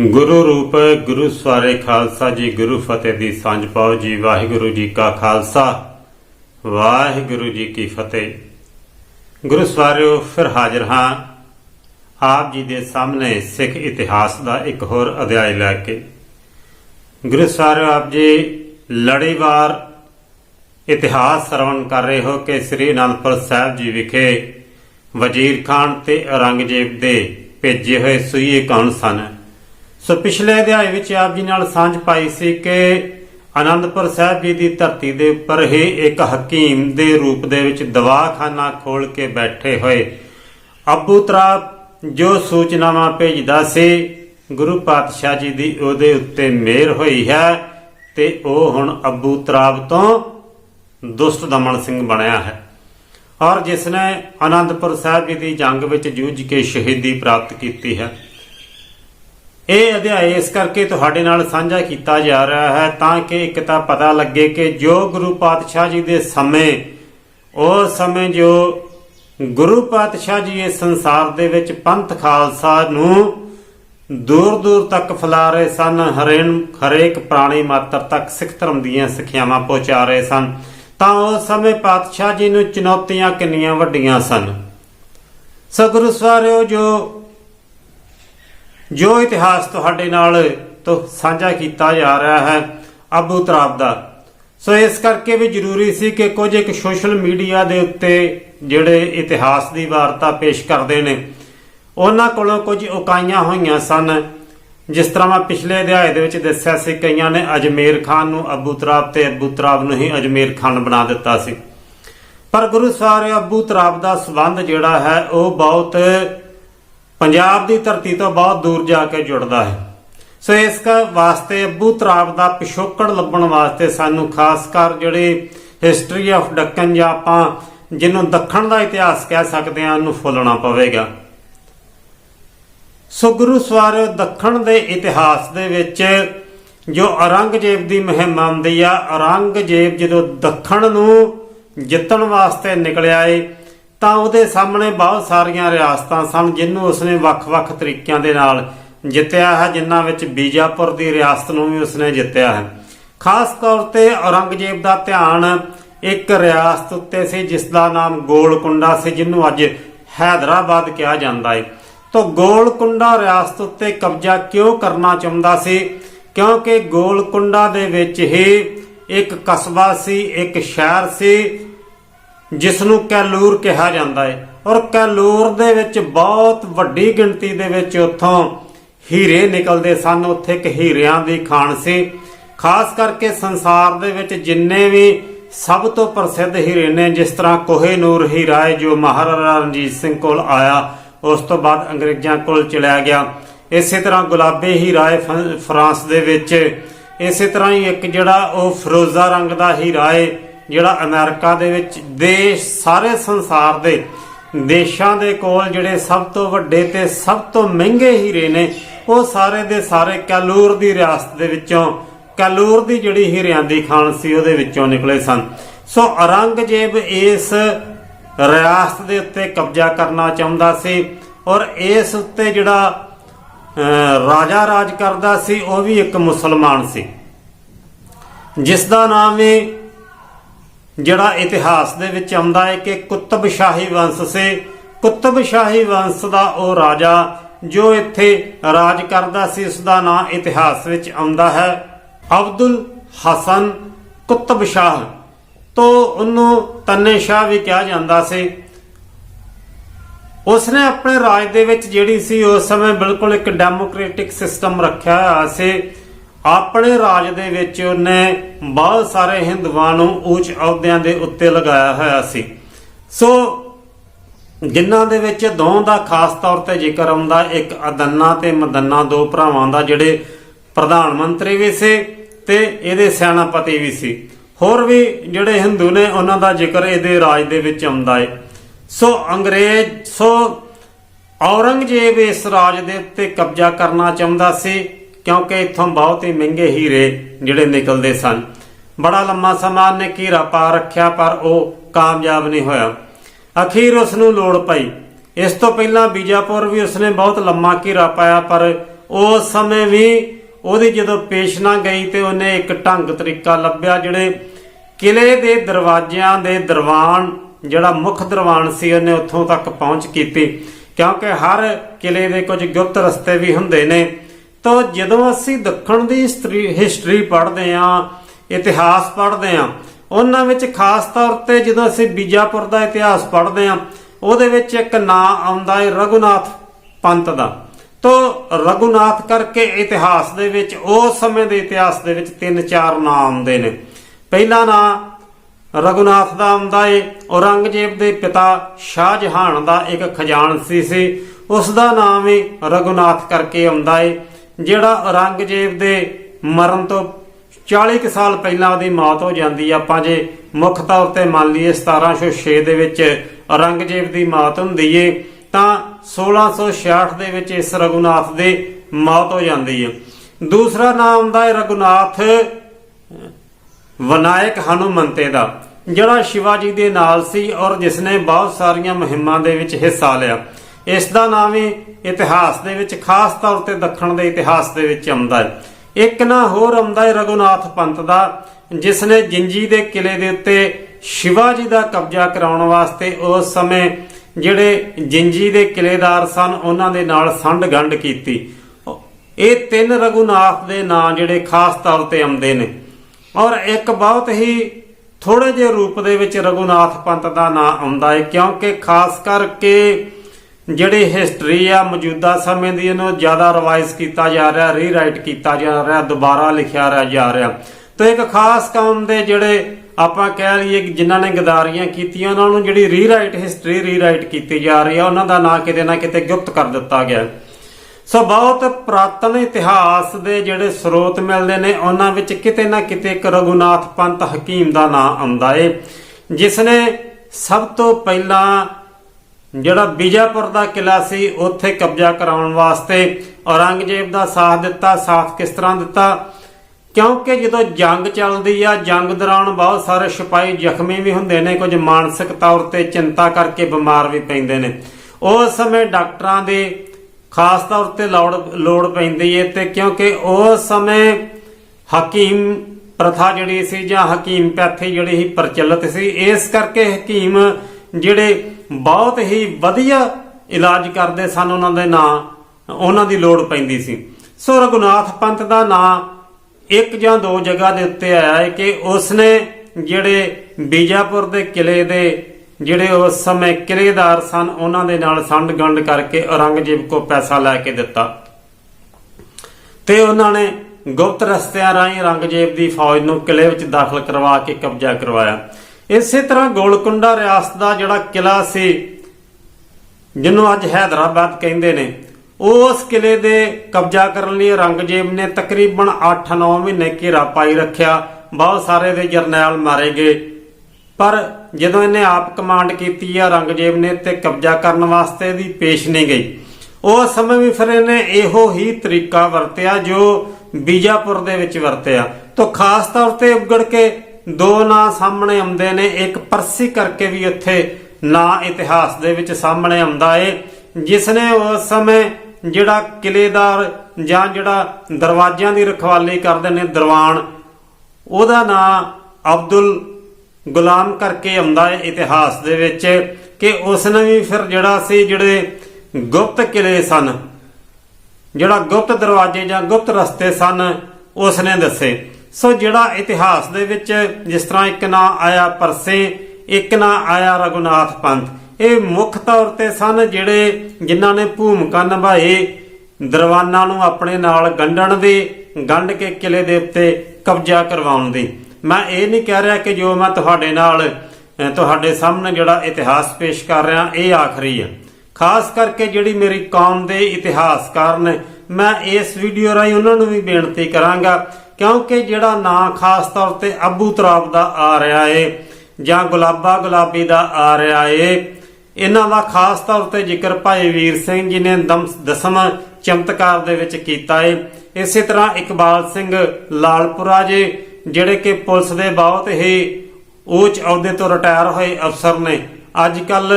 ਗੁਰੂ ਰੂਪ, ਗੁਰੂ ਸਵਾਰੇ ਖਾਲਸਾ ਜੀ, ਗੁਰੂ ਫਤਿਹ ਦੀ ਸਾਂਝ ਪਾਓ ਜੀ, ਵਾਹਿਗੁਰੂ ਜੀ ਕਾ ਖਾਲਸਾ, ਵਾਹਿਗੁਰੂ ਜੀ ਕੀ ਫਤਿਹ। ਗੁਰੂ ਸਵਾਰਿਓ, ਫਿਰ ਹਾਜ਼ਰ ਹਾਂ, ਆਪ ਜੀ ਦੇ ਸਾਹਮਣੇ ਸਿੱਖ ਇਤਿਹਾਸ ਦਾ ਇੱਕ ਹੋਰ ਅਧਿਆਇ ਲੈ ਕੇ। ਗੁਰੂ ਸਵਾਰਿਓ, ਆਪ ਜੀ ਲੜੀਵਾਰ ਇਤਿਹਾਸ ਸਰਵਣ ਕਰ ਰਹੇ ਹੋ ਕਿ ਸ੍ਰੀ ਅਨੰਦਪੁਰ ਸਾਹਿਬ ਜੀ ਵਿਖੇ ਵਜ਼ੀਰ ਖਾਨ ਤੇ ਔਰੰਗਜ਼ੇਬ ਦੇ ਭੇਜੇ ਹੋਏ ਸੂਈਏ ਕੌਣ ਸਨ? ਸੋ ਪਿਛਲੇ ਅਧਿਆਏ ਵਿੱਚ ਆਪ ਜੀ ਨਾਲ ਸਾਂਝ ਪਾਈ ਸੀ ਕਿ ਆਨੰਦਪੁਰ ਸਾਹਿਬ ਜੀ ਦੀ ਧਰਤੀ ਦੇ ਉੱਪਰ ਹੀ ਇੱਕ ਹਕੀਮ ਦੇ ਰੂਪ ਦੇ ਵਿੱਚ ਦਵਾਖਾਨਾ ਖੋਲ ਕੇ ਬੈਠੇ ਹੋਏ। ਅਬੂ ਤਰਾਬ ਜੋ ਸੂਚਨਾਵਾਂ ਭੇਜਦਾ ਸੀ, ਗੁਰੂ ਪਾਤਸ਼ਾਹ ਜੀ ਦੀ ਉਹਦੇ ਉੱਤੇ ਮਿਹਰ ਹੋਈ ਹੈ ਤੇ ਉਹ ਹੁਣ ਅਬੂ ਤਰਾਬ ਤੋਂ ਦੁਸ਼ਟ ਦਮਨ ਸਿੰਘ ਬਣਿਆ ਹੈ। ਔਰ ਜਿਸ ਨੇ ਆਨੰਦਪੁਰ ਸਾਹਿਬ ਜੀ ਦੀ ਜੰਗ ਵਿੱਚ ਜੂਝ ਕੇ ਸ਼ਹੀਦੀ ਪ੍ਰਾਪਤ ਕੀਤੀ ਹੈ। ਇਹ ਅਧਿਆਇ ਇਸ ਕਰਕੇ ਤੁਹਾਡੇ ਨਾਲ ਸਾਂਝਾ ਕੀਤਾ ਜਾ ਰਿਹਾ ਹੈ ਤਾਂ ਕਿ ਇੱਕ ਤਾਂ ਪਤਾ ਲੱਗੇ ਕਿ ਜੋ ਗੁਰੂ ਪਾਤਸ਼ਾਹ ਜੀ ਦੇ ਸਮੇਂ ਉਸ ਸਮੇਂ ਜੋ ਗੁਰੂ ਪਾਤਸ਼ਾਹ ਜੀ ਇਸ ਸੰਸਾਰ ਦੇ ਵਿੱਚ ਪੰਥ ਖਾਲਸਾ ਨੂੰ ਦੂਰ ਦੂਰ ਤੱਕ ਫੈਲਾ ਰਹੇ ਸਨ, ਹਰੇਨ, ਹਰੇਕ ਪ੍ਰਾਣੀ ਮਾਤਰ ਤੱਕ ਸਿੱਖ ਧਰਮ ਦੀਆਂ ਸਿੱਖਿਆਵਾਂ ਪਹੁੰਚਾ ਰਹੇ ਸਨ, ਤਾਂ ਉਸ ਸਮੇਂ ਪਾਤਸ਼ਾਹ ਜੀ ਨੂੰ ਚੁਣੌਤੀਆਂ ਕਿੰਨੀਆਂ ਵੱਡੀਆਂ ਸਨ। ਸੋ ਸਵਾਰਿਓ, ਜੋ ਜੋ ਇਤਿਹਾਸ ਤੁਹਾਡੇ ਨਾਲ ਤੋਂ ਸਾਂਝਾ ਕੀਤਾ ਜਾ ਰਿਹਾ ਹੈ, ਅਬੂ ਤਰਾਬ ਦਾ। ਸੋ ਇਸ ਕਰਕੇ ਵੀ ਜ਼ਰੂਰੀ ਸੀ ਕਿ ਕੁਝ ਇੱਕ ਸੋਸ਼ਲ ਮੀਡੀਆ ਦੇ ਉੱਤੇ ਜਿਹੜੇ ਇਤਿਹਾਸ ਦੀ ਵਾਰਤਾ ਪੇਸ਼ ਕਰਦੇ ਨੇ, ਉਹਨਾਂ ਕੋਲੋਂ ਕੁਝ ਉਕਾਈਆਂ ਹੋਈਆਂ ਸਨ। ਜਿਸ ਤਰ੍ਹਾਂ ਮੈਂ ਪਿਛਲੇ ਅਧਿਆਏ ਦੇ ਵਿੱਚ ਦੱਸਿਆ ਸੀ, ਕਈਆਂ ਨੇ ਅਜਮੇਰ ਖਾਨ ਨੂੰ ਅਬੂ ਤਰਾਬ ਤੇ ਅਬੂ ਤਰਾਬ ਨੂੰ ਹੀ ਅਜਮੇਰ ਖਾਨ ਬਣਾ ਦਿੱਤਾ ਸੀ। ਪਰ ਗੁਰੂ ਸਾਹਿਬ, ਅਬੂ ਤਰਾਬ ਦਾ ਸਬੰਧ ਜਿਹੜਾ ਹੈ, ਉਹ ਬਹੁਤ ਪੰਜਾਬ ਦੀ ਧਰਤੀ ਤੋਂ ਬਹੁਤ ਦੂਰ ਜਾ ਕੇ ਜੁੜਦਾ ਹੈ। ਸੋ ਇਸ ਕਾ ਵਾਸਤੇ ਅਬੂ ਤਰਾਬ ਦਾ ਪਿਛੋਕੜ ਲੱਭਣ ਵਾਸਤੇ ਸਾਨੂੰ ਖਾਸ ਕਰ ਜਿਹੜੇ ਹਿਸਟਰੀ ਆਫ ਡੱਕਨ ਜਾਂ ਆਪਾਂ ਜਿਹਨੂੰ ਦੱਖਣ ਦਾ ਇਤਿਹਾਸ ਕਹਿ ਸਕਦੇ ਹਾਂ, ਉਹਨੂੰ ਫੁੱਲਣਾ ਪਵੇਗਾ। ਸੋ ਗੁਰੂ ਸਵਾਰ ਦੱਖਣ ਦੇ ਇਤਿਹਾਸ ਦੇ ਵਿੱਚ ਜੋ ਔਰੰਗਜ਼ੇਬ ਦੀ ਮੁਹਿੰਮ ਆਉਂਦੀ ਆ, ਔਰੰਗਜ਼ੇਬ ਜਦੋਂ ਦੱਖਣ ਨੂੰ ਜਿੱਤਣ ਵਾਸਤੇ ਨਿਕਲਿਆ ਏ ਤਾਂ ਉਹਦੇ ਸਾਹਮਣੇ ਬਹੁਤ ਸਾਰੀਆਂ ਰਿਆਸਤਾਂ ਸਨ ਜਿਹਨੂੰ ਉਸਨੇ ਵੱਖ-ਵੱਖ ਤਰੀਕਿਆਂ ਦੇ ਨਾਲ ਜਿੱਤਿਆ ਹੈ, ਜਿਨ੍ਹਾਂ ਵਿੱਚ ਬੀਜਾਪੁਰ ਦੀ ਰਿਆਸਤ ਨੂੰ ਵੀ ਉਸਨੇ ਜਿੱਤਿਆ ਹੈ। ਖਾਸ ਤੌਰ ਤੇ ਔਰੰਗਜ਼ੇਬ ਦਾ ਧਿਆਨ ਇੱਕ ਰਿਆਸਤ ਉੱਤੇ ਸੀ ਜਿਸ ਦਾ ਨਾਮ ਗੋਲਕੁੰਡਾ ਸੀ ਜਿਹਨੂੰ ਅੱਜ ਹੈਦਰਾਬਾਦ ਕਿਹਾ ਜਾਂਦਾ ਹੈ ਤਾਂ ਗੋਲਕੁੰਡਾ ਰਿਆਸਤ ਉੱਤੇ ਕਬਜ਼ਾ ਕਿਉਂ ਕਰਨਾ ਚਾਹੁੰਦਾ ਸੀ? ਕਿਉਂਕਿ ਗੋਲਕੁੰਡਾ ਦੇ ਵਿੱਚ ਹੀ ਇੱਕ ਕਸਬਾ ਸੀ, ਇੱਕ ਸ਼ਹਿਰ ਸੀ ਜਿਸ ਨੂੰ ਕੈਲੂਰ ਕਿਹਾ ਜਾਂਦਾ ਹੈ ਔਰ ਕੈਲੂਰ ਦੇ ਵਿੱਚ ਬਹੁਤ ਵੱਡੀ ਗਿਣਤੀ ਦੇ ਵਿੱਚ ਉੱਥੋਂ ਹੀਰੇ ਨਿਕਲਦੇ ਸਨ। ਉੱਥੇ ਇੱਕ ਹੀਰਿਆਂ ਦੀ ਖਾਨ ਸੀ। ਖਾਸ ਕਰਕੇ ਸੰਸਾਰ ਦੇ ਵਿੱਚ ਜਿੰਨੇ ਵੀ ਸਭ ਤੋਂ ਪ੍ਰਸਿੱਧ ਹੀਰੇ ਨੇ, ਜਿਸ ਤਰ੍ਹਾਂ ਕੋਹੇਨੂਰ ਹੀਰਾ ਹੈ ਜੋ ਮਹਾਰਾਜਾ ਰਣਜੀਤ ਸਿੰਘ ਕੋਲ ਆਇਆ, ਉਸ ਤੋਂ ਬਾਅਦ ਅੰਗਰੇਜ਼ਾਂ ਕੋਲ ਚਲਿਆ ਗਿਆ। ਇਸੇ ਤਰ੍ਹਾਂ ਗੁਲਾਬੀ ਹੀਰਾ ਹੈ ਫਰਾਂਸ ਦੇ ਵਿੱਚ। ਇਸੇ ਤਰ੍ਹਾਂ ਹੀ ਇੱਕ ਜਿਹੜਾ ਉਹ ਫਿਰੋਜ਼ਾ ਰੰਗ ਦਾ ਹੀਰਾ ਹੈ ਜਿਹੜਾ ਅਮਰੀਕਾ ਦੇ ਵਿੱਚ ਦੇਸ਼ ਸਾਰੇ ਸੰਸਾਰ ਦੇ ਦੇਸ਼ਾਂ ਦੇ ਕੋਲ ਜਿਹੜੇ ਸਭ ਤੋਂ ਵੱਡੇ ਤੇ ਸਭ ਤੋਂ ਮਹਿੰਗੇ ਹੀਰੇ ਨੇ, ਉਹ ਸਾਰੇ ਦੇ ਸਾਰੇ ਕੈਲੂਰ ਦੀ ਰਿਆਸਤ ਦੇ ਵਿੱਚੋਂ, ਕੈਲੂਰ ਦੀ ਜਿਹੜੀ ਹੀਰਿਆਂ ਦੀ ਖਾਨ ਸੀ, ਉਹਦੇ ਵਿੱਚੋਂ ਨਿਕਲੇ ਸਨ। ਸੋ ਔਰੰਗਜ਼ੇਬ ਇਸ ਰਿਆਸਤ ਦੇ ਉੱਤੇ ਕਬਜ਼ਾ ਕਰਨਾ ਚਾਹੁੰਦਾ ਸੀ ਔਰ ਇਸ ਉੱਤੇ ਜਿਹੜਾ ਰਾਜਾ ਰਾਜ ਕਰਦਾ ਸੀ, ਉਹ ਵੀ ਇੱਕ ਮੁਸਲਮਾਨ ਸੀ। ਜਿਸ ਦਾ ਨਾਮ ਹੈ ਜਿਹੜਾ ਇਤਿਹਾਸ ਦੇ ਵਿੱਚ ਆਉਂਦਾ ਹੈ ਕਿ ਕੁਤਬ ਸ਼ਾਹੀ ਵੰਸ਼ ਸੀ ਕੁਤਬ ਸ਼ਾਹੀ ਵੰਸ਼ ਦਾ ਉਹ ਰਾਜਾ ਜੋ ਇੱਥੇ ਰਾਜ ਕਰਦਾ ਸੀ ਉਸ ਦਾ ਨਾਮ ਇਤਿਹਾਸ ਵਿੱਚ ਆਉਂਦਾ ਹੈ, ਅਬਦੁਲ ਹਸਨ ਕੁਤਬ ਸ਼ਾਹ ਤੋਂ ਉਹਨੂੰ ਤੰਨੇ ਸ਼ਾਹ ਵੀ ਕਿਹਾ ਜਾਂਦਾ ਸੀ। ਉਸਨੇ ਆਪਣੇ ਰਾਜ ਦੇ ਵਿੱਚ ਜਿਹੜੀ ਸੀ, ਉਸ ਸਮੇਂ ਬਿਲਕੁਲ ਇੱਕ ਡੈਮੋਕ੍ਰੈਟਿਕ ਸਿਸਟਮ ਰੱਖਿਆ ਹੋਇਆ ਸੀ। ਆਪਣੇ ਰਾਜ ਦੇ ਵਿੱਚ ਉਹਨੇ ਬਹੁਤ ਸਾਰੇ ਹਿੰਦੂਆਂ ਨੂੰ ਉੱਚ ਅਹੁਦਿਆਂ ਦੇ ਉੱਤੇ ਲਗਾਇਆ ਹੋਇਆ ਸੀ। ਸੋ ਜਿਨ੍ਹਾਂ ਦੇ ਵਿੱਚ ਦੋ ਦਾ ਖਾਸ ਤੌਰ ਤੇ ਜ਼ਿਕਰ ਆਉਂਦਾ, ਇੱਕ ਅਦੰਨਾ ਤੇ ਮਦੰਨਾ ਦੋ ਭਰਾਵਾਂ ਦਾ, ਜਿਹੜੇ ਪ੍ਰਧਾਨ ਮੰਤਰੀ ਵੀ ਸੀ ਤੇ ਇਹਦੇ ਸੈਨਾਪਤੀ ਵੀ ਸੀ। ਹੋਰ ਵੀ ਜਿਹੜੇ ਹਿੰਦੂ ਨੇ, ਉਹਨਾਂ ਦਾ ਜ਼ਿਕਰ ਇਹਦੇ ਰਾਜ ਦੇ ਵਿੱਚ ਆਉਂਦਾ ਹੈ ਸੋ ਅੰਗਰੇਜ਼, ਸੋ ਔਰੰਗਜ਼ੇਬ ਇਸ ਰਾਜ ਦੇ ਉੱਤੇ ਕਬਜ਼ਾ ਕਰਨਾ ਚਾਹੁੰਦਾ ਸੀ। ਕਿਉਂਕਿ ਇੱਥੋਂ ਬਹੁਤ ਹੀ ਮਹਿੰਗੇ ਹੀਰੇ ਜਿਹੜੇ ਨਿਕਲਦੇ ਸਨ। ਬੜਾ ਲੰਮਾ ਸਮਾਂ ਨੇ ਘੇਰਾ ਪਾ ਰੱਖਿਆ, ਪਰ ਉਹ ਕਾਮਯਾਬ ਨਹੀਂ ਹੋਇਆ। ਅਖੀਰ ਉਸ ਨੂੰ ਲੋੜ ਪਈ। ਇਸ ਤੋਂ ਪਹਿਲਾਂ ਬੀਜਾਪੁਰ ਵੀ ਉਸਨੇ ਬਹੁਤ ਲੰਮਾ ਘੇਰਾ ਪਾਇਆ, ਪਰ ਉਸ ਸਮੇਂ ਵੀ ਉਹਦੀ ਜਦੋਂ ਪੇਸ਼ਨਾ ਗਈ ਤੇ ਉਹਨੇ ਇੱਕ ਢੰਗ ਤਰੀਕਾ ਲੱਭਿਆ, ਜਿਹੜੇ ਕਿਲੇ ਦੇ ਦਰਵਾਜ਼ਿਆਂ ਦੇ ਦਰਵਾਨ, ਜਿਹੜਾ ਮੁੱਖ ਦਰਵਾਨ ਸੀ, ਉਹਨੇ ਉੱਥੋਂ ਤੱਕ ਪਹੁੰਚ ਕੀਤੀ। ਕਿਉਂਕਿ ਹਰ ਕਿਲੇ ਦੇ ਕੁਝ ਗੁਪਤ ਰਸਤੇ ਵੀ ਹੁੰਦੇ ਨੇ। ਤਾਂ ਜਦੋਂ ਅਸੀਂ ਦੱਖਣ ਦੀ ਹਿਸਟਰੀ ਪੜ੍ਹਦੇ ਆਂ ਇਤਿਹਾਸ ਪੜ੍ਹਦੇ ਆਂ ਉਹਨਾਂ ਵਿੱਚ ਖਾਸ ਤੌਰ ਤੇ ਜਦੋਂ ਅਸੀਂ ਬੀਜਾਪੁਰ ਦਾ ਇਤਿਹਾਸ ਪੜ੍ਹਦੇ ਆਂ ਉਹਦੇ ਵਿੱਚ ਇੱਕ ਨਾਂ ਆਉਂਦਾ ਹੈ ਰਘੁਨਾਥ ਪੰਤ ਦਾ। ਤੋ ਰਘੁਨਾਥ ਕਰਕੇ ਇਤਿਹਾਸ ਦੇ ਵਿੱਚ ਉਸ ਸਮੇਂ ਦੇ ਇਤਿਹਾਸ ਦੇ ਵਿੱਚ ਤਿੰਨ ਚਾਰ ਨਾਂ ਆਉਂਦੇ ਨੇ। ਪਹਿਲਾ ਨਾਂ ਰਘੁਨਾਥ ਦਾ ਆਉਂਦਾ ਏ। ਔਰੰਗਜ਼ੇਬ ਦੇ ਪਿਤਾ ਸ਼ਾਹਜਹਾਨ ਦਾ ਇੱਕ ਖਜ਼ਾਨਸੀ ਸੀ। ਉਸ ਦਾ ਨਾਮ ਵੀ ਰਘੁਨਾਥ ਕਰਕੇ ਆਉਂਦਾ ਏ। ਜਿਹੜਾ ਔਰੰਗਜ਼ੇਬ ਦੇ ਮਰਨ ਤੋਂ 40 ਕੁ ਸਾਲ ਪਹਿਲਾਂ ਉਹਦੀ ਮੌਤ ਹੋ ਜਾਂਦੀ ਆ। ਆਪਾਂ ਜੇ ਮੁੱਖ ਤੌਰ ਤੇ ਮੰਨ ਲਈਏ 1706 ਦੇ ਵਿੱਚ ਔਰੰਗਜ਼ੇਬ ਦੀ ਮੌਤ ਹੁੰਦੀ ਏ, ਤਾਂ 1666 ਦੇ ਵਿੱਚ ਇਸ ਰਘੁਨਾਥ ਦੇ ਮੌਤ ਹੋ ਜਾਂਦੀ ਏ। ਦੂਸਰਾ ਨਾਮ ਆਉਂਦਾ ਹੈ ਰਘੁਨਾਥ ਵਿਨਾਇਕ ਹਨੂਮੰਤੇ ਦਾ, ਜਿਹੜਾ ਸ਼ਿਵਾਜੀ ਦੇ ਨਾਲ ਸੀ ਔਰ ਜਿਸ ਨੇ ਬਹੁਤ ਸਾਰੀਆਂ ਮੁਹਿੰਮਾਂ ਦੇ ਵਿੱਚ ਹਿੱਸਾ ਲਿਆ। ਇਸ ਦਾ ਨਾਮ ਵੀ ਇਤਿਹਾਸ ਦੇ ਵਿੱਚ, ਖਾਸ ਤੌਰ ਤੇ ਦੱਖਣ ਦੇ ਇਤਿਹਾਸ ਦੇ ਵਿੱਚ ਆਉਂਦਾ ਹੈ। ਇੱਕ ਨਾ ਹੋਰ ਆਉਂਦਾ ਹੈ ਰਘੁਨਾਥ ਪੰਤ ਦਾ ਜਿਸ ਨੇ ਜਿੰਜੀ ਦੇ ਕਿਲੇ ਦੇ ਉੱਤੇ ਸ਼ਿਵਾਜੀ ਦਾ ਕਬਜ਼ਾ ਕਰਾਉਣ ਵਾਸਤੇ ਉਸ ਸਮੇਂ ਜਿਹੜੇ ਜਿੰਜੀ ਦੇ ਕਿਲੇਦਾਰ ਸਨ, ਉਹਨਾਂ ਦੇ ਨਾਲ ਸੰਡ ਗੰਢ ਕੀਤੀ। ਇਹ ਤਿੰਨ ਰਘੁਨਾਥ ਦੇ ਨਾਂ ਜਿਹੜੇ ਖਾਸ ਤੌਰ ਤੇ ਆਉਂਦੇ ਨੇ। ਔਰ ਇੱਕ ਬਹੁਤ ਹੀ ਥੋੜੇ ਜਿਹੇ ਰੂਪ ਦੇ ਵਿੱਚ ਰਘੁਨਾਥ ਪੰਤ ਦਾ ਨਾਂ ਆਉਂਦਾ ਹੈ, ਕਿਉਂਕਿ ਖਾਸ ਕਰਕੇ ਜਿਹੜੀ ਹਿਸਟਰੀ ਆ, ਮੌਜੂਦਾ ਸਮੇਂ ਦੀ ਇਹਨੂੰ ਜ਼ਿਆਦਾ ਰਿਵਾਈਜ਼ ਕੀਤਾ ਜਾ ਰਿਹਾ ਰੀਰਾਈਟ ਕੀਤਾ ਜਾ ਰਿਹਾ, ਦੁਬਾਰਾ ਲਿਖਿਆ ਜਾ ਰਿਹਾ। ਤੇ ਇੱਕ ਖਾਸ ਕੌਮ ਦੇ ਜਿਹੜੇ ਆਪਾਂ ਕਹਿ ਲਈਏ ਕਿ ਜਿਨ੍ਹਾਂ ਨੇ ਗਦਾਰੀਆਂ ਕੀਤੀਆਂ, ਉਹਨਾਂ ਨੂੰ ਜਿਹੜੀ ਰੀਰਾਈਟ ਹਿਸਟਰੀ ਰੀਰਾਈਟ ਕੀਤੀ ਜਾ ਰਹੀ ਆ, ਉਹਨਾਂ ਦਾ ਨਾਂ ਕਿਤੇ ਨਾ ਕਿਤੇ ਗੁਪਤ ਕਰ ਦਿੱਤਾ ਗਿਆ। ਸੋ ਬਹੁਤ ਪ੍ਰਾਤਨ ਇਤਿਹਾਸ ਦੇ ਜਿਹੜੇ ਸਰੋਤ ਮਿਲਦੇ ਨੇ, ਉਹਨਾਂ ਵਿੱਚ ਕਿਤੇ ਨਾ ਕਿਤੇ ਇੱਕ ਰਘੁਨਾਥ ਪੰਤ ਹਕੀਮ ਦਾ ਨਾਂ ਆਉਂਦਾ ਏ, ਜਿਸ ਨੇ ਸਭ ਤੋਂ ਪਹਿਲਾਂ ਜਿਹੜਾ ਬੀਜਾਪੁਰ ਦਾ ਕਿਲਾ ਸੀ, ਉੱਥੇ ਕਬਜ਼ਾ ਕਰਾਉਣ ਵਾਸਤੇ ਔਰੰਗਜ਼ੇਬ ਦਾ ਸਾਥ ਦਿੱਤਾ, ਸਾਥ ਕਿਸ ਤਰ੍ਹਾਂ ਦਿੱਤਾ? ਕਿਉਂਕਿ ਜਦੋਂ ਜੰਗ ਚੱਲਦੀ ਆ, ਜੰਗ ਦੌਰਾਨ ਬਹੁਤ ਸਾਰੇ ਸਿਪਾਹੀ ਜ਼ਖਮੀ ਵੀ ਹੁੰਦੇ ਨੇ, ਕੁਝ ਮਾਨਸਿਕ ਤੌਰ ਤੇ ਚਿੰਤਾ ਕਰਕੇ ਬਿਮਾਰ ਵੀ ਪੈਂਦੇ ਨੇ। ਉਸ ਸਮੇਂ ਡਾਕਟਰਾਂ ਦੇ ਖਾਸ ਤੌਰ ਤੇ ਲੋੜ ਲੋੜ ਪੈਂਦੀ ਏ ਤੇ ਕਿਉਂਕਿ ਉਸ ਸਮੇਂ ਹਕੀਮ ਪ੍ਰਥਾ ਜਿਹੜੀ ਸੀ ਜਾਂ ਹਕੀਮ ਪੈਥੀ ਜਿਹੜੀ ਸੀ, ਪ੍ਰਚਲਿਤ ਸੀ, ਇਸ ਕਰਕੇ ਹਕੀਮ ਜਿਹੜੇ ਬਹੁਤ ਹੀ ਵਧੀਆ ਇਲਾਜ ਕਰਦੇ ਸਨ ਉਹਨਾਂ ਦੇ ਨਾਂ, ਉਹਨਾਂ ਦੀ ਲੋੜ ਪੈਂਦੀ ਸੀ। ਸੋ ਰਘੁਨਾਥ ਪੰਥ ਦਾ ਨਾਂ ਇੱਕ ਜਾਂ ਦੋ ਜਗ੍ਹਾ ਦੇ ਉੱਤੇ ਆਇਆ ਹੈ ਕਿ ਉਸਨੇ ਜਿਹੜੇ ਬੀਜਾਪੁਰ ਦੇ ਕਿਲੇ ਦੇ ਜਿਹੜੇ ਉਸ ਸਮੇਂ ਕਿਲੇਦਾਰ ਸਨ, ਉਹਨਾਂ ਦੇ ਨਾਲ ਸੰਡ ਗੰਢ ਕਰਕੇ ਔਰੰਗਜ਼ੇਬ ਕੋ ਪੈਸਾ ਲੈ ਕੇ ਦਿੱਤਾ। ਤੇ ਉਹਨਾਂ ਨੇ ਗੁਪਤ ਰਸਤਿਆਂ ਰਾਹੀਂ ਔਰੰਗਜ਼ੇਬ ਦੀ ਫੌਜ ਨੂੰ ਕਿਲੇ ਵਿੱਚ ਦਾਖਲ ਕਰਵਾ ਕੇ ਕਬਜ਼ਾ ਕਰਵਾਇਆ। ਇਸੇ ਤਰ੍ਹਾਂ ਗੋਲਕੁੰਡਾ ਰਿਆਸਤ ਦਾ ਜਿਹੜਾ ਕਿਲਾ ਸੀ, ਜਿਹਨੂੰ ਅੱਜ ਹੈਦਰਾਬਾਦ ਕਹਿੰਦੇ ਨੇ ਉਸ ਕਿਲੇ ਦੇ ਕਬਜ਼ਾ ਕਰਨ ਲਈ ਔਰੰਗਜ਼ੇਬ ਨੇ ਤਕਰੀਬਨ 8-9 ਮਹੀਨੇ ਘੇਰਾ ਪਾਈ ਰੱਖਿਆ, ਬਹੁਤ ਸਾਰੇ ਦੇ ਜਰਨੈਲ ਮਾਰੇ ਗਏ। ਪਰ ਜਦੋਂ ਇਹਨੇ ਆਪ ਕਮਾਂਡ ਕੀਤੀ ਆ ਰੰਗਜੇਬ ਨੇ ਤੇ ਕਬਜ਼ਾ ਕਰਨ ਵਾਸਤੇ ਦੀ ਪੇਸ਼ ਨਹੀਂ ਗਈ। ਉਸ ਸਮੇਂ ਵੀ ਫਿਰ ਇਹਨੇ ਇਹੋ ਹੀ ਤਰੀਕਾ ਵਰਤਿਆ ਜੋ ਬੀਜਾਪੁਰ ਦੇ ਵਿੱਚ ਵਰਤਿਆ। ਤੋਂ ਖਾਸ ਤੌਰ ਤੇ ਉਗੜ ਕੇ ਦੋ ਨਾਂ ਸਾਹਮਣੇ ਆਉਂਦੇ ਨੇ, ਇੱਕ ਪਰਸੀ ਕਰਕੇ ਵੀ ਉੱਥੇ ਨਾਂ ਇਤਿਹਾਸ ਦੇ ਵਿੱਚ ਸਾਹਮਣੇ ਆਉਂਦਾ ਏ, ਜਿਸ ਨੇ ਉਸ ਸਮੇਂ ਜਿਹੜਾ ਕਿਲੇਦਾਰ ਜਾਂ ਜਿਹੜਾ ਦਰਵਾਜ਼ਿਆਂ ਦੀ ਰਖਵਾਲੀ ਕਰਦੇ ਨੇ, ਦਰਵਾਨ, ਉਹਦਾ ਨਾਂ ਅਬਦੁਲ ਗੁਲਾਮ ਕਰਕੇ ਆਉਂਦਾ ਹੈ ਇਤਿਹਾਸ ਦੇ ਵਿੱਚ ਕਿ ਉਸ ਨੇ ਵੀ ਫਿਰ ਜਿਹੜਾ ਸੀ, ਜਿਹੜੇ ਗੁਪਤ ਕਿਲੇ ਸਨ, ਜਿਹੜਾ ਗੁਪਤ ਦਰਵਾਜ਼ੇ ਜਾਂ ਗੁਪਤ ਰਸਤੇ ਸਨ, ਉਸ ਨੇ ਦੱਸੇ। ਸੋ ਜਿਹੜਾ ਇਤਿਹਾਸ ਦੇ ਵਿੱਚ ਜਿਸ ਤਰ੍ਹਾਂ ਇੱਕ ਨਾਂ ਆਇਆ ਪਰਸੇ, ਇੱਕ ਨਾਂ ਆਇਆ ਰਘੁਨਾਥ ਪੰਥ, ਇਹ ਮੁੱਖ ਤੌਰ ਤੇ ਸਨ ਜਿਹੜੇ ਜਿਨ੍ਹਾਂ ਨੇ ਭੂਮਿਕਾ ਨਿਭਾਈ, ਦਰਵਾਨਾਂ ਨੂੰ ਆਪਣੇ ਨਾਲ ਗੰਢਣ ਦੀ, ਗੰਢ ਕੇ ਕਿਲੇ ਦੇ ਉੱਤੇ ਕਬਜ਼ਾ ਕਰਵਾਉਣ ਦੀ। ਮੈਂ ਇਹ ਨਹੀਂ ਕਹਿ ਰਿਹਾ ਕਿ ਜੋ ਮੈਂ ਤੁਹਾਡੇ ਨਾਲ ਤੁਹਾਡੇ ਸਾਹਮਣੇ ਜਿਹੜਾ ਇਤਿਹਾਸ ਪੇਸ਼ ਕਰ ਰਿਹਾ, ਇਹ ਆਖਰੀ ਹੈ ਖਾਸ ਕਰਕੇ ਜਿਹੜੀ ਮੇਰੀ ਕੌਮ ਦੇ ਇਤਿਹਾਸਕਾਰ ਨੇ, ਮੈਂ ਇਸ ਵੀਡੀਓ ਰਾਹੀਂ ਉਹਨਾਂ ਨੂੰ ਵੀ ਬੇਨਤੀ ਕਰਾਂਗਾ ਕਿਉਂਕਿ ਜਿਹੜਾ ਨਾਂ ਖਾਸ ਤੌਰ ਤੇ ਅਬੂ ਤਰਾਬ ਦਾ ਆ ਰਿਹਾ ਏ, ਜਾਂ ਗੁਲਾਬਾ ਗੁਲਾਬੀ ਦਾ ਆ ਰਿਹਾ ਏ, ਇਹਨਾਂ ਦਾ ਖਾਸ ਤੌਰ ਤੇ ਜ਼ਿਕਰ ਭਾਈ ਵੀਰ ਸਿੰਘ ਜੀ ਨੇ ਦਸਮ ਚਮਤਕਾਰ ਦੇ ਵਿੱਚ ਕੀਤਾ ਏ। ਇਸੇ ਤਰ੍ਹਾਂ ਇਕਬਾਲ ਸਿੰਘ ਲਾਲਪੁਰਾ ਜੀ, ਜਿਹੜੇ ਕਿ ਪੁਲਿਸ ਦੇ ਬਹੁਤ ਹੀ ਉੱਚ ਅਹੁਦੇ ਤੋਂ ਰਿਟਾਇਰ ਹੋਏ ਅਫਸਰ ਨੇ ਅੱਜ ਕੱਲ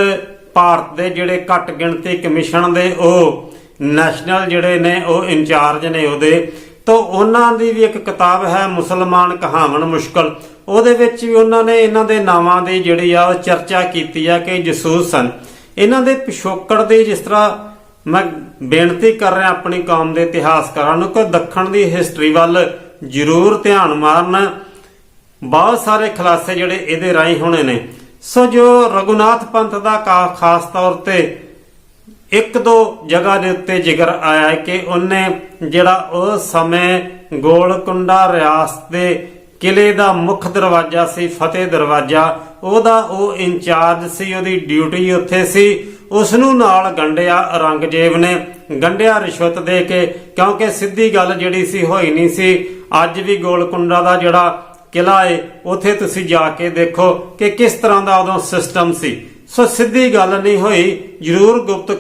ਭਾਰਤ ਦੇ ਜਿਹੜੇ ਘੱਟ ਗਿਣਤੀ ਕਮਿਸ਼ਨ ਦੇ ਉਹ ਨੈਸ਼ਨਲ ਜਿਹੜੇ ਨੇ, ਉਹ ਇੰਚਾਰਜ ਨੇ ਉਹਦੇ। ਤੋਂ ਉਹਨਾਂ ਦੀ ਵੀ ਇੱਕ ਕਿਤਾਬ ਹੈ ਮੁਸਲਮਾਨ ਕਹਾਵਣ ਮੁਸ਼ਕਲ। ਉਹਦੇ ਵਿੱਚ ਵੀ ਉਹਨਾਂ ਨੇ ਇਹਨਾਂ ਦੇ ਨਾਵਾਂ ਦੀ ਜਿਹੜੀ ਆ ਚਰਚਾ ਕੀਤੀ ਆ ਕਿ ਜਸੂਸ ਸਨ। ਇਹਨਾਂ ਦੇ ਪਿਛੋਕੜ ਦੇ ਜਿਸ ਤਰ੍ਹਾਂ ਮੈਂ ਬੇਨਤੀ ਕਰ ਰਿਹਾ ਆਪਣੀ ਕੌਮ ਦੇ ਇਤਿਹਾਸਕਾਰਾਂ ਨੂੰ ਕਿ ਦੱਖਣ ਦੀ ਹਿਸਟਰੀ ਵੱਲ ਜ਼ਰੂਰ ਧਿਆਨ ਮਾਰਨ। ਬਹੁਤ ਸਾਰੇ ਖੁਲਾਸੇ ਜਿਹੜੇ ਇਹਦੇ ਰਾਹੀਂ ਹੋਣੇ ਨੇ। ਸੋ ਜੋ ਰਗੁਨਾਥ ਪੰਥ ਦਾ ਖਾਸ ਤੌਰ ਤੇ ਇੱਕ ਦੋ ਜਗ੍ਹਾ ਦੇ ਉੱਤੇ ਜ਼ਿਕਰ ਆਇਆ ਹੈ ਕਿ ਉਹਨੇ ਜਿਹੜਾ ਉਹ ਸਮੇਂ ਗੋਲਕੁੰਡਾ ਰਿਆਸਤ ਦੇ ਕਿਲੇ ਦਾ ਮੁੱਖ ਦਰਵਾਜ਼ਾ ਸੀ, ਫਤਿਹ ਦਰਵਾਜ਼ਾ, ਉਹਦਾ ਉਹ ਇੰਚਾਰਜ ਸੀ, ਉਹਦੀ ਡਿਊਟੀ ਉੱਥੇ ਸੀ। ਉਸ ਨੂੰ ਨਾਲ ਗੰਡਿਆ ਔਰੰਗਜ਼ੇਬ ਨੇ ਗੰਡਿਆ ਰਿਸ਼ਵਤ ਦੇ ਕੇ, ਕਿਉਂਕਿ ਸਿੱਧੀ ਗੱਲ ਜਿਹੜੀ ਸੀ ਹੋਈ ਨਹੀਂ ਸੀ। ਅੱਜ ਵੀ ਗੋਲਕੁੰਡਾ ਦਾ ਜਿਹੜਾ ਕਿਲਾ ਏ, ਉਥੇ ਤੁਸੀਂ ਜਾ ਕੇ ਦੇਖੋ ਕਿ ਕਿਸ ਤਰ੍ਹਾਂ ਦਾ ਉਦੋਂ ਸਿਸਟਮ ਸੀ। ਸੋ ਸਿੱਧੀ ਗੱਲ ਨਹੀਂ ਹੋਈ, ਜ਼ਰੂਰ ਗੁਪਤ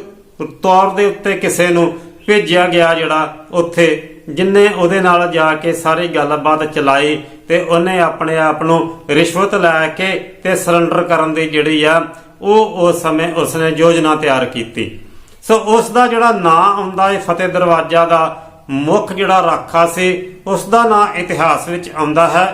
ਤੌਰ ਦੇ ਉੱਤੇ ਕਿਸੇ ਨੂੰ ਭੇਜਿਆ ਗਿਆ ਜਿਹੜਾ ਉੱਥੇ ਜਿਨਨੇ ਉਹਦੇ ਨਾਲ ਜਾ ਕੇ ਸਾਰੀ ਗੱਲਬਾਤ ਚਲਾਈ ਤੇ ਉਹਨੇ ਆਪਣੇ ਆਪ ਨੂੰ ਰਿਸ਼ਵਤ ਲੈ ਕੇ ਤੇ ਸਰੈਂਡਰ ਕਰਨ ਦੀ ਜਿਹੜੀ ਆ, ਉਹ ਉਸ ਸਮੇਂ ਉਸਨੇ ਯੋਜਨਾ ਤਿਆਰ ਕੀਤੀ। ਸੋ ਉਸ ਦਾ ਜਿਹੜਾ ਨਾਂ ਆਉਂਦਾ ਹੈ ਫਤਿਹ ਦਰਵਾਜ਼ਾ ਦਾ ਮੁੱਖ ਜਿਹੜਾ ਰਾਖਾ ਸੀ ਉਸ ਦਾ ਨਾਂ ਇਤਿਹਾਸ ਵਿੱਚ ਆਉਂਦਾ ਹੈ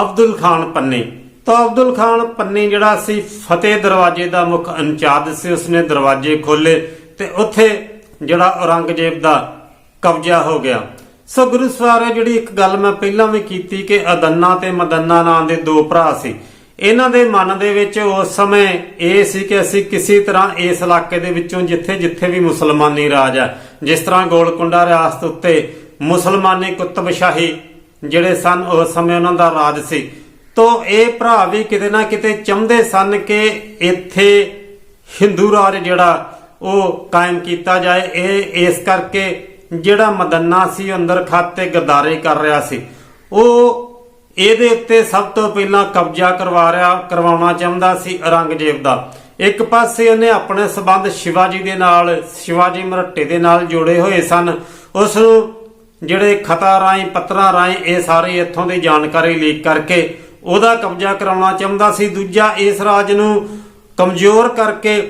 ਅਬਦੁਲ ਖਾਨ ਪੰਨੀ। ਤਾਂ ਅਬਦੁਲ ਖਾਨ ਪੰਨੀ ਜਿਹੜਾ ਸੀ, ਫਤਿਹ ਦਰਵਾਜ਼ੇ ਦਾ ਮੁੱਖ ਇੰਚਾਰਜ ਸੀ, ਉਸਨੇ ਦਰਵਾਜ਼ੇ ਖੋਲੇ ਤੇ ਉੱਥੇ ਜਿਹੜਾ ਔਰੰਗਜ਼ੇਬ ਦਾ ਕਬਜ਼ਾ ਹੋ ਗਿਆ। ਸੋ ਗੁਰੂ ਸਵਾਰੇ ਜਿਹੜੀ ਇੱਕ ਗੱਲ ਮੈਂ ਪਹਿਲਾਂ ਵੀ ਕੀਤੀ ਕਿ ਅਦੰਨਾ ਤੇ ਮਦੰਨਾ ਨਾਂ ਦੇ ਦੋ ਭਰਾ ਸੀ। ਇਹਨਾਂ ਦੇ ਮਨ ਦੇ ਵਿੱਚ ਉਸ ਸਮੇਂ ਇਹ ਸੀ ਕਿ ਅਸੀਂ ਕਿਸੇ ਤਰ੍ਹਾਂ ਇਸ ਇਲਾਕੇ ਦੇ ਵਿੱਚੋਂ ਜਿੱਥੇ ਜਿੱਥੇ ਵੀ ਮੁਸਲਮਾਨੀ ਰਾਜ ਹੈ ਜਿਸ ਤਰ੍ਹਾਂ ਗੋਲਕੁੰਡਾ ਰਿਆਸਤ ਉੱਤੇ ਮੁਸਲਮਾਨੀ ਕੁਤਬਸ਼ਾਹੀ ਜਿਹੜੇ ਸਨ, ਉਸ ਸਮੇਂ ਉਹਨਾਂ ਦਾ ਰਾਜ ਸੀ। ਤੋਂ ਇਹ ਭਰਾ ਵੀ ਕਿਤੇ ਨਾ ਕਿਤੇ ਚਾਹੁੰਦੇ ਸਨ ਕਿ ਇੱਥੇ ਹਿੰਦੂ ਰਾਜ ਜਿਹੜਾ ਉਹ ਕਾਇਮ ਕੀਤਾ ਜਾਏ। ਇਹ ਇਸ ਕਰਕੇ ਜਿਹੜਾ ਮਦੰਨਾ ਸੀ ਉਹ ਅੰਦਰ ਖਾਤੇ ਗਦਾਰੇ ਕਰ ਰਿਹਾ ਸੀ। ਉਹ ਇਹਦੇ ਉੱਤੇ ਸਭ ਤੋਂ ਪਹਿਲਾਂ ਕਬਜ਼ਾ ਕਰਵਾ ਰਿਹਾ, ਕਰਵਾਉਣਾ ਚਾਹੁੰਦਾ ਸੀ ਔਰੰਗਜ਼ੇਬ ਦਾ। ਇੱਕ ਪਾਸੇ ਉਹਨੇ ਆਪਣੇ ਸਬੰਧ ਸ਼ਿਵਾਜੀ ਦੇ ਨਾਲ, ਸ਼ਿਵਾਜੀ ਮਰਹੱਟੇ ਦੇ ਨਾਲ ਜੋੜੇ ਹੋਏ ਸਨ। ਉਸ ਨੂੰ ਜਿਹੜੇ ਖਤਾ ਰਾਹੀਂ, ਪੱਤਰਾਂ ਰਾਹੀਂ ਇਹ ਸਾਰੇ ਇੱਥੋਂ ਦੀ ਜਾਣਕਾਰੀ ਲੀਕ ਕਰਕੇ ਉਹਦਾ ਕਬਜ਼ਾ ਕਰਾਉਣਾ ਚਾਹੁੰਦਾ ਸੀ। ਦੂਜਾ ਇਸ ਰਾਜ ਨੂੰ ਕਮਜ਼ੋਰ ਕਰਕੇ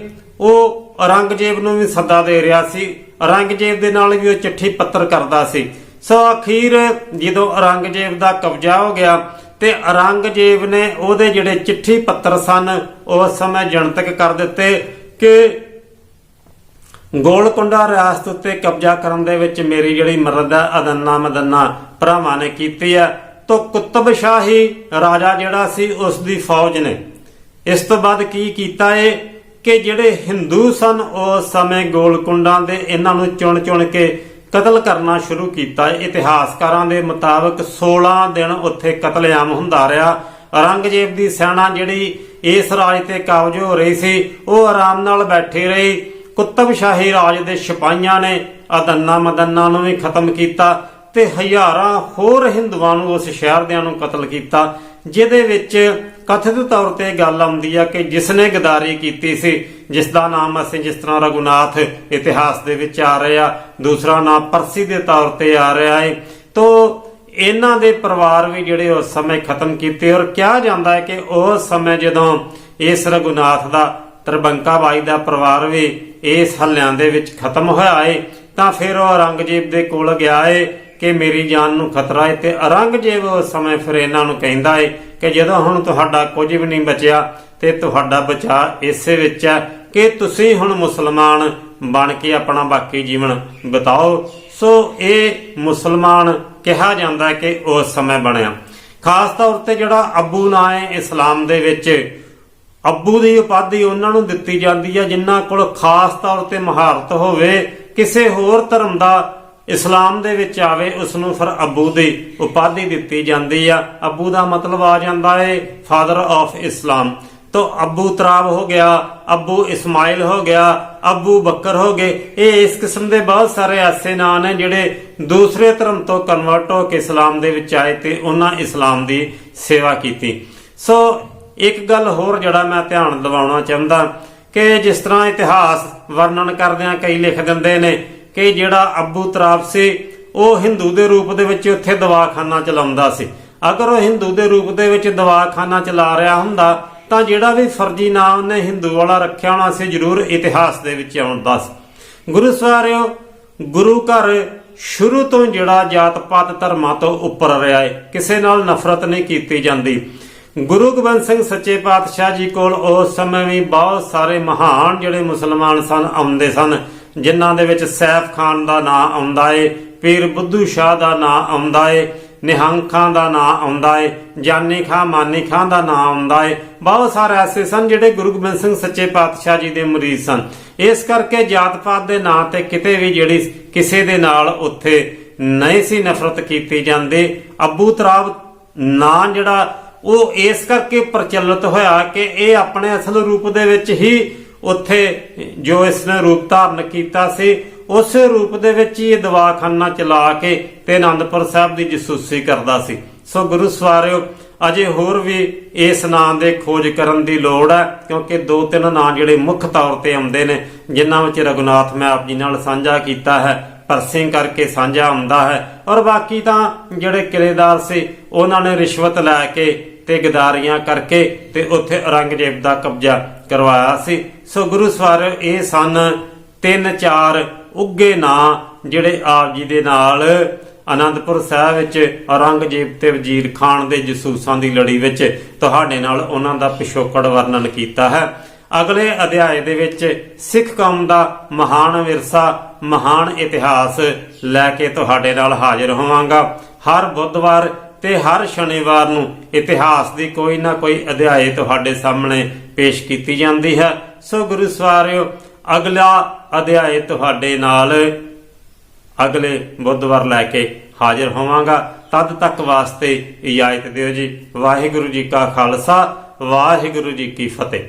ਉਹ ਔਰੰਗਜ਼ੇਬ ਨੂੰ ਵੀ ਸੱਦਾ ਦੇ ਰਿਹਾ ਸੀ। ਔਰੰਗਜ਼ੇਬ ਦੇ ਨਾਲ ਵੀ ਉਹ ਚਿੱਠੀ ਪੱਤਰ ਕਰਦਾ ਸੀ। ਸੋ ਅਖੀਰ ਜਦੋਂ ਔਰੰਗਜ਼ੇਬ ਦਾ ਕਬਜ਼ਾ ਹੋ ਗਿਆ ਤੇ ਔਰੰਗਜ਼ੇਬ ਨੇ ਉਹਦੇ ਜਿਹੜੇ ਚਿੱਠੀ ਪੱਤਰ ਸਨ, ਉਸ ਸਮੇਂ ਜਨਤਕ ਕਰ ਦਿੱਤੇ ਕਿ ਗੋਲਕੁੰਡਾ ਰਿਆਸਤ ਉੱਤੇ ਕਬਜ਼ਾ ਕਰਨ ਦੇ ਵਿੱਚ ਮੇਰੀ ਜਿਹੜੀ ਮਰਦ ਹੈ, ਅਦੰਨਾ ਮਦੰਨਾ ਭਰਾਵਾਂ ਨੇ ਕੀਤੀ ਹੈ। ਤੋ ਕੁਤਬ ਸ਼ਾਹੀ ਰਾਜਾ ਜਿਹੜਾ ਸੀ, ਉਸ ਦੀ ਫੌਜ ਨੇ। ਇਸ ਤੋਂ ਬਾਅਦ ਕੀ ਕੀਤਾ ਏ ਕਿ ਜਿਹੜੇ ਹਿੰਦੂ ਸਨ ਉਸ ਸਮੇਂ ਗੋਲਕੁੰਡਾਂ ਦੇ ਇਹਨਾਂ ਨੂੰ ਚੁਣ ਚੁਣ ਕੇ ਕਤਲ ਕਰਨਾ ਸ਼ੁਰੂ ਕੀਤਾ। ਇਤਿਹਾਸਕਾਰਾਂ ਦੇ ਮੁਤਾਬਕ 16 ਦਿਨ ਉੱਥੇ ਕਤਲੇਆਮ ਹੁੰਦਾ ਰਿਹਾ। ਔਰੰਗਜ਼ੇਬ ਦੀ ਸੈਨਾ ਜਿਹੜੀ ਇਸ ਰਾਜ ਤੇ ਕਾਬਜ ਹੋ ਰਹੀ ਸੀ, ਉਹ ਆਰਾਮ ਨਾਲ ਬੈਠੀ ਰਹੀ। ਕੁਤਬਸ਼ਾਹੀ ਰਾਜ ਦੇ ਸਿਪਾਹੀਆਂ ਨੇ ਅਦੰਨਾ ਮਦੰਨਾ ਨੂੰ ਵੀ ਖਤਮ ਕੀਤਾ ਤੇ ਹਜ਼ਾਰਾਂ ਹੋਰ ਹਿੰਦੂਆਂ ਨੂੰ ਉਸ ਸ਼ਹਿਰ ਦਿਆਂ ਨੂੰ ਕਤਲ ਕੀਤਾ, ਜਿਹਦੇ ਵਿੱਚ ਕਥਿਤ ਤੌਰ ਤੇ ਗੱਲ ਆਉਂਦੀ ਆ ਕਿ ਜਿਸ ਨੇ ਗਦਾਰੀ ਕੀਤੀ ਸੀ ਜਿਸ ਦਾ ਨਾਮ ਅਸੀਂ ਜਿਸ ਤਰ੍ਹਾਂ ਰਘੁਨਾਥ ਇਤਿਹਾਸ ਦੇ ਵਿੱਚ ਆ ਰਿਹਾ ਦੂਸਰਾ ਨਾਮ ਪਰਸੀ ਦੇ ਤੌਰ ਤੇ ਆ ਰਿਹਾ ਹੈ ਤੋ ਇਹਨਾਂ ਦੇ ਪਰਿਵਾਰ ਵੀ ਜਿਹੜੇ ਉਸ ਸਮੇਂ ਖਤਮ ਕੀਤੇ ਔਰ ਕਿਹਾ ਜਾਂਦਾ ਹੈ ਕਿ ਉਸ ਸਮੇਂ ਜਦੋਂ ਇਸ ਰਘੁਨਾਥ ਦਾ, ਤਰਬੰਕਾ ਬਾਈ ਦਾ ਪਰਿਵਾਰ ਵੀ ਇਸ ਹੱਲਿਆਂ ਦੇ ਵਿੱਚ ਖਤਮ ਹੋਇਆ ਏ, ਤਾਂ ਫਿਰ ਉਹ ਔਰੰਗਜ਼ੇਬ ਦੇ ਕੋਲ ਗਿਆ ਏ ਕਿ ਮੇਰੀ ਜਾਨ ਨੂੰ ਖਤਰਾ ਏ ਤੇ ਔਰੰਗਜ਼ੇਬ ਉਸ ਸਮੇਂ ਫਿਰ ਇਹਨਾਂ ਨੂੰ ਕਹਿੰਦਾ ਏ ਕਿ ਜਦੋਂ ਹੁਣ ਤੁਹਾਡਾ ਕੁਝ ਵੀ ਨਹੀਂ ਬਚਿਆ ਤੇ ਤੁਹਾਡਾ ਬਚਾ ਇਸੇ ਵਿੱਚ ਹੈ ਕਿ ਤੁਸੀਂ ਹੁਣ ਮੁਸਲਮਾਨ ਬਣ ਕੇ ਆਪਣਾ ਬਾਕੀ ਜੀਵਨ ਬਿਤਾਓ। ਸੋ ਇਹ ਮੁਸਲਮਾਨ ਕਿਹਾ ਜਾਂਦਾ ਕਿ ਉਸ ਸਮੇਂ ਬਣਿਆ। ਖਾਸ ਤੌਰ ਤੇ ਜਿਹੜਾ ਅਬੂ ਨਾਂ ਹੈ ਇਸਲਾਮ ਦੇ ਵਿੱਚ, ਅੱਬੂ ਦੀ ਉਪਾਧੀ ਉਹਨਾਂ ਨੂੰ ਦਿੱਤੀ ਜਾਂਦੀ ਹੈ ਜਿਨ੍ਹਾਂ ਕੋਲ ਖਾਸ ਤੌਰ ਤੇ ਮਹਾਰਤ ਹੋਵੇ। ਕਿਸੇ ਹੋਰ ਧਰਮ ਦਾ ਇਸਲਾਮ ਦੇ ਵਿੱਚ ਆਵੇ ਉਸ ਨੂੰ ਫਿਰ ਅੱਬੂ ਦੀ ਉਪਾਧੀ ਦਿੱਤੀ ਜਾਂਦੀ ਆ। ਅੱਬੂ ਦਾ ਮਤਲਬ ਆ ਜਾਂਦਾ ਹੈ ਫਾਦਰ ਆਫ ਇਸਲਾਮ ਤੋ ਅੱਬੂ ਤਰਾਬ ਹੋ ਗਿਆ, ਅੱਬੂ ਇਸਮਾਇਲ ਹੋ ਗਿਆ, ਅੱਬੂ ਬੱਕਰ ਹੋ ਗਏ। ਇਹ ਇਸ ਕਿਸਮ ਦੇ ਬਹੁਤ ਸਾਰੇ ਐਸੇ ਨਾਂ ਨੇ ਜਿਹੜੇ ਦੂਸਰੇ ਧਰਮ ਤੋਂ ਕਨਵਰਟ ਹੋ ਕੇ ਇਸਲਾਮ ਦੇ ਵਿੱਚ ਆਏ ਤੇ ਉਹਨਾਂ ਇਸਲਾਮ ਦੀ ਸੇਵਾ ਕੀਤੀ। ਸੋ ਇੱਕ ਗੱਲ ਹੋਰ ਜਿਹੜਾ ਮੈਂ ਧਿਆਨ ਦਿਵਾਉਣਾ ਚਾਹੁੰਦਾ ਕਿ ਜਿਸ ਤਰ੍ਹਾਂ ਇਤਿਹਾਸ ਵਰਣਨ ਕਰਦਿਆਂ ਕਈ ਲਿਖ ਦਿੰਦੇ ਨੇ ਕਿ ਜਿਹੜਾ ਅਬੂ ਤਰਾਬ ਸੀ, ਉਹ ਹਿੰਦੂ ਦੇ ਰੂਪ ਦੇ ਵਿੱਚ ਉੱਥੇ ਦਵਾਖਾਨਾ ਚਲਾਉਂਦਾ ਸੀ। ਅਗਰ ਉਹ ਹਿੰਦੂ ਦੇ ਰੂਪ ਦੇ ਵਿੱਚ ਦਵਾਖਾਨਾ ਚਲਾ ਰਿਹਾ ਹੁੰਦਾ, ਤਾਂ ਜਿਹੜਾ ਵੀ ਫਰਜ਼ੀ ਨਾਮ ਨੇ ਹਿੰਦੂ ਵਾਲਾ ਰੱਖਿਆ ਹੋਣਾ ਸੀ, ਜ਼ਰੂਰ ਇਤਿਹਾਸ ਦੇ ਵਿੱਚ ਆਉਂਦਾ ਸੀ। ਗੁਰੂ ਸਵਾਰਿਓ ਗੁਰੂ ਘਰ ਸ਼ੁਰੂ ਤੋਂ ਜਿਹੜਾ ਜਾਤ ਪਾਤ ਧਰਮਾਂ ਤੋਂ ਉੱਪਰ ਰਿਹਾ ਹੈ ਕਿਸੇ ਨਾਲ ਨਫ਼ਰਤ ਨਹੀਂ ਕੀਤੀ ਜਾਂਦੀ। ਗੁਰੂ ਗੋਬਿੰਦ ਸਿੰਘ ਸੱਚੇ ਪਾਤਸ਼ਾਹ ਜੀ ਕੋਲ ਉਸ ਸਮੇਂ ਵੀ ਬਹੁਤ ਸਾਰੇ ਮਹਾਨ ਜਿਹੜੇ ਮੁਸਲਮਾਨ ਸਨ, ਆਉਂਦੇ ਸਨ। ਜਿਨ੍ਹਾਂ ਦੇ ਵਿੱਚ ਸੈਫ ਖਾਨ ਦਾ ਨਾਂ ਆਉਂਦਾ ਏ, ਪੀਰ ਬੁੱਧੂ ਸ਼ਾਹ ਦਾ ਨਾਂ ਆਉਂਦਾ ਏ, ਨਿਹੰਗ ਖਾਂ ਦਾ ਨਾਂ ਆਉਂਦਾ ਏ, ਜਾਨੀ ਖਾਂ ਮਾਨੀ ਖਾਂ ਦਾ ਨਾਂ ਆਉਂਦਾ ਏ। ਬਹੁਤ ਸਾਰੇ ਐਸੇ ਸਨ ਜਿਹੜੇ ਗੁਰੂ ਗੋਬਿੰਦ ਸਿੰਘ ਸੱਚੇ ਪਾਤਸ਼ਾਹ ਜੀ ਦੇ ਮਰੀਜ਼ ਸਨ। ਇਸ ਕਰਕੇ ਜਾਤ ਪਾਤ ਦੇ ਨਾਂ ਤੇ ਕਿਤੇ ਵੀ ਜਿਹੜੀ ਕਿਸੇ ਦੇ ਨਾਲ ਉੱਥੇ ਨਹੀਂ ਸੀ ਨਫ਼ਰਤ ਕੀਤੀ ਜਾਂਦੀ। ਅਬੂ ਤਰਾਬ ਨਾਂ ਜਿਹੜਾ ਉਹ ਇਸ ਕਰਕੇ ਪ੍ਰਚਲਿਤ ਹੋਇਆ ਕਿ ਇਹ ਆਪਣੇ ਅਸਲ ਰੂਪ ਦੇ ਵਿੱਚ ਹੀ ਉੱਥੇ ਜੋ ਇਸ ਨੇ ਰੂਪ ਧਾਰਨ ਕੀਤਾ ਸੀ, ਉਸੇ ਰੂਪ ਦੇ ਵਿੱਚ ਹੀ ਇਹ ਦਵਾਖਾਨਾ ਚਲਾ ਕੇ ਤੇ ਆਨੰਦਪੁਰ ਸਾਹਿਬ ਦੀ ਜਸੂਸੀ ਕਰਦਾ ਸੀ। ਸੋ ਗੁਰੂ ਸਵਾਰਿਓ, ਅਜੇ ਹੋਰ ਵੀ ਇਸ ਨਾਂ ਦੇ ਖੋਜ ਕਰਨ ਦੀ ਲੋੜ ਹੈ, ਕਿਉਂਕਿ ਦੋ ਤਿੰਨ ਨਾਂ ਜਿਹੜੇ ਮੁੱਖ ਤੌਰ ਤੇ ਆਉਂਦੇ ਨੇ, ਜਿਨ੍ਹਾਂ ਵਿੱਚ ਰਘੁਨਾਥ ਮੈਂ ਆਪ ਜੀ ਨਾਲ ਸਾਂਝਾ ਕੀਤਾ ਹੈ, ਪਰਸਿੰਗ ਕਰਕੇ ਸਾਂਝਾ ਹੁੰਦਾ ਹੈ। ਔਰ ਬਾਕੀ ਤਾਂ ਜਿਹੜੇ ਕਿਲੇਦਾਰ ਸੀ, ਉਹਨਾਂ ਨੇ ਰਿਸ਼ਵਤ ਲੈ ਕੇ ਤੇ ਗਦਾਰੀਆਂ ਕਰਕੇ ਤੇ ਉੱਥੇ ਔਰੰਗਜ਼ੇਬ ਦਾ ਕਬਜ਼ਾ ਕਰਵਾਇਆ ਸੀ। ਸੋ ਗੁਰੂ ਸਵਾਰ ਇਹ ਸਨ, ਤਿੰਨ ਚਾਰ ਉੱਗੇ ਨਾਂ ਜਿਹੜੇ ਆਪ ਜੀ ਦੇ ਨਾਲ ਆਨੰਦਪੁਰ ਸਾਹਿਬ ਵਿੱਚ ਔਰੰਗਜ਼ੇਬ ਤੇ ਵਜ਼ੀਰ ਖਾਨ ਦੇ ਜਸੂਸਾਂ ਦੀ ਲੜੀ ਵਿੱਚ ਤੁਹਾਡੇ ਨਾਲ ਉਹਨਾਂ ਦਾ ਪਿਛੋਕੜ ਵਰਣਨ ਕੀਤਾ ਹੈ। ਅਗਲੇ ਅਧਿਆਏ ਦੇ ਵਿੱਚ ਸਿੱਖ ਕੌਮ ਦਾ ਮਹਾਨ ਵਿਰਸਾ, ਮਹਾਨ ਇਤਿਹਾਸ ਲੈ ਕੇ ਤੁਹਾਡੇ ਨਾਲ ਹਾਜ਼ਰ ਹੋਵਾਂਗਾ। ਹਰ ਬੁੱਧਵਾਰ ਤੇ ਹਰ ਸ਼ਨੀਵਾਰ ਨੂੰ ਇਤਿਹਾਸ ਦੀ ਕੋਈ ਨਾ ਕੋਈ ਅਧਿਆਏ ਤੁਹਾਡੇ ਸਾਹਮਣੇ ਪੇਸ਼ ਕੀਤੀ ਜਾਂਦੀ ਹੈ। ਸੋ ਗੁਰੂ ਸਵਾਰਿਓ, ਅਗਲਾ ਅਧਿਆਏ ਤੁਹਾਡੇ ਨਾਲ ਅਗਲੇ ਬੁੱਧਵਾਰ ਲੈ ਕੇ ਹਾਜ਼ਰ ਹੋਵਾਂਗਾ। ਤਦ ਤੱਕ ਵਾਸਤੇ ਇਜਾਜ਼ਤ ਦਿਓ ਜੀ। ਵਾਹਿਗੁਰੂ ਜੀ ਕਾ ਖਾਲਸਾ, ਵਾਹਿਗੁਰੂ ਜੀ ਕੀ ਫਤਿਹ।